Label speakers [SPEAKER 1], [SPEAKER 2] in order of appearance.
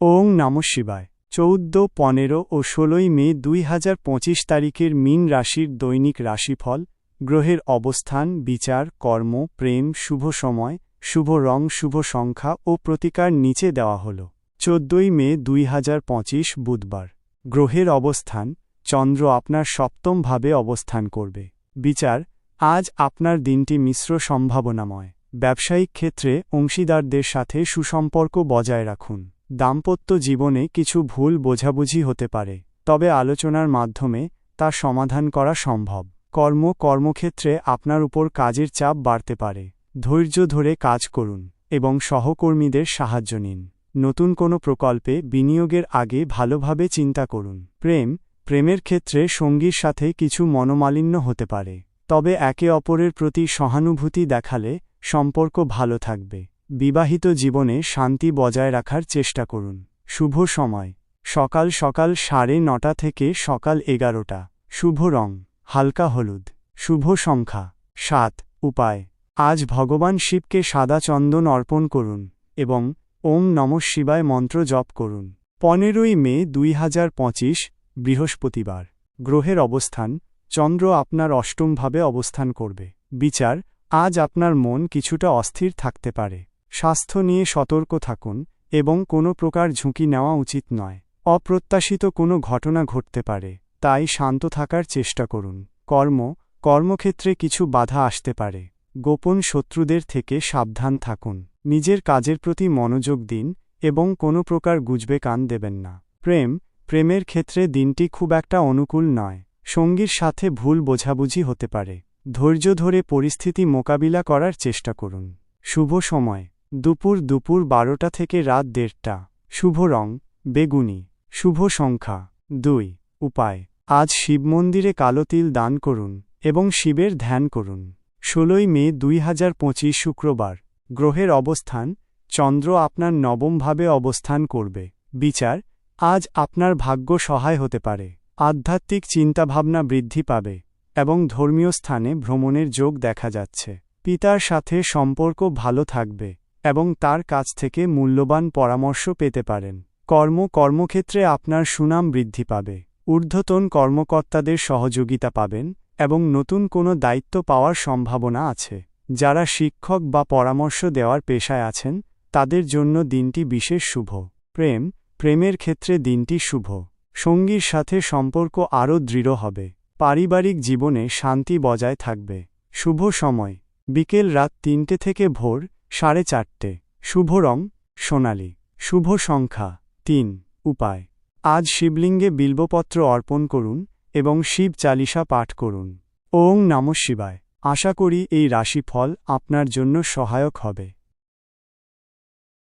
[SPEAKER 1] ওং নম শিবায়। চৌদ্দ, পনেরো ও ষোলোই মে দুই হাজার পঁচিশ তারিখের মিন রাশির দৈনিক রাশিফল, গ্রহের অবস্থান, বিচার, কর্ম, প্রেম, শুভ সময়, শুভ রং, শুভ সংখ্যা ও প্রতিকার নিচে দেওয়া হল। চোদ্দই মে দুই হাজার পঁচিশ বুধবার। গ্রহের অবস্থান, চন্দ্র আপনার সপ্তম ভাবে অবস্থান করবে। বিচার, আজ আপনার দিনটি মিশ্র সম্ভাবনাময়। ব্যবসায়িক ক্ষেত্রে অংশীদারদের সাথে সুসম্পর্ক বজায় রাখুন। দাম্পত্য জীবনে কিছু ভুল বোঝাবুঝি হতে পারে, তবে আলোচনার মাধ্যমে তা সমাধান করা সম্ভব। কর্ম, কর্মক্ষেত্রে আপনার উপর কাজের চাপ বাড়তে পারে। ধৈর্য ধরে কাজ করুন এবং সহকর্মীদের সাহায্য নিন। নতুন কোনো প্রকল্পে বিনিয়োগের আগে ভালোভাবে চিন্তা করুন। প্রেম, প্রেমের ক্ষেত্রে সঙ্গীর সাথে কিছু মনোমালিন্য হতে পারে, তবে একে অপরের প্রতি সহানুভূতি দেখালে সম্পর্ক ভালো থাকবে। বিবাহিত জীবনে শান্তি বজায় রাখার চেষ্টা করুন। শুভ সময়। সকাল সকাল সাড়ে নটা থেকে সকাল এগারোটা। শুভ রং। হালকা হলুদ। শুভ সংখ্যা। সাত। উপায়। আজ ভগবান শিবকে সাদা চন্দন অর্পণ করুন এবং ওম নম শিবায় মন্ত্র জপ করুন। পনেরোই মে দুই হাজার পঁচিশ, বৃহস্পতিবার। গ্রহের অবস্থান। চন্দ্র আপনার অষ্টমভাবে অবস্থান করবে। বিচার। আজ আপনার মন কিছুটা অস্থির থাকতে পারে। স্বাস্থ্য নিয়ে সতর্ক থাকুন এবং কোনো প্রকার ঝুঁকি নেওয়া উচিত নয়। অপ্রত্যাশিত কোনো ঘটনা ঘটতে পারে, তাই শান্ত থাকার চেষ্টা করুন। কর্ম, কর্মক্ষেত্রে কিছু বাধা আসতে পারে। গোপন শত্রুদের থেকে সাবধান থাকুন। নিজের কাজের প্রতি মনোযোগ দিন এবং কোনো প্রকার গুজবে কান দেবেন না। প্রেম, প্রেমের ক্ষেত্রে দিনটি খুব একটা অনুকূল নয়। সঙ্গীর সাথে ভুল বোঝাবুঝি হতে পারে। ধৈর্য ধরে পরিস্থিতি মোকাবিলা করার চেষ্টা করুন। শুভ সময়। দুপুর দুপুর বারোটা থেকে রাত দেড়টা। শুভ রং, বেগুনি। শুভ সংখ্যা, দুই। উপায়, আজ শিব মন্দিরে কালো তিল দান করুন এবং শিবের ধ্যান করুন। ষোলোই মে দুই হাজার পঁচিশ শুক্রবার। গ্রহের অবস্থান, চন্দ্র আপনার নবমভাবে অবস্থান করবে। বিচার, আজ আপনার ভাগ্য সহায় হতে পারে। আধ্যাত্মিক চিন্তাভাবনা বৃদ্ধি পাবে এবং ধর্মীয় স্থানে ভ্রমণের যোগ দেখা যাচ্ছে। পিতার সাথে সম্পর্ক ভালো থাকবে। এবং তার কাছ থেকে মূল্যবান পরামর্শ পেতে পারেন। কর্ম কর্মক্ষেত্রে আপনার সুনাম বৃদ্ধি পাবে। ঊর্ধ্বতন কর্মকর্তাদের সহযোগিতা পাবেন এবং নতুন কোনো দায়িত্ব পাওয়ার সম্ভাবনা আছে। যারা শিক্ষক বা পরামর্শ দেওয়ার পেশায় আছেন, তাদের জন্য দিনটি বিশেষ শুভ। প্রেম, প্রেমের ক্ষেত্রে দিনটি শুভ। সঙ্গীর সাথে সম্পর্ক আরও দৃঢ় হবে। পারিবারিক জীবনে শান্তি বজায় থাকবে। শুভ সময়। বিকেল রাত তিনটে থেকে ভোর সাড়ে চারটে। শুভ রং, সোনালি। শুভ সংখ্যা, তিন। উপায়। আজ শিবলিঙ্গে বিল্বপত্র অর্পণ করুন এবং শিব চালিসা পাঠ করুন। ওং নম শিবায়। আশা করি এই রাশিফল আপনার জন্য সহায়ক হবে।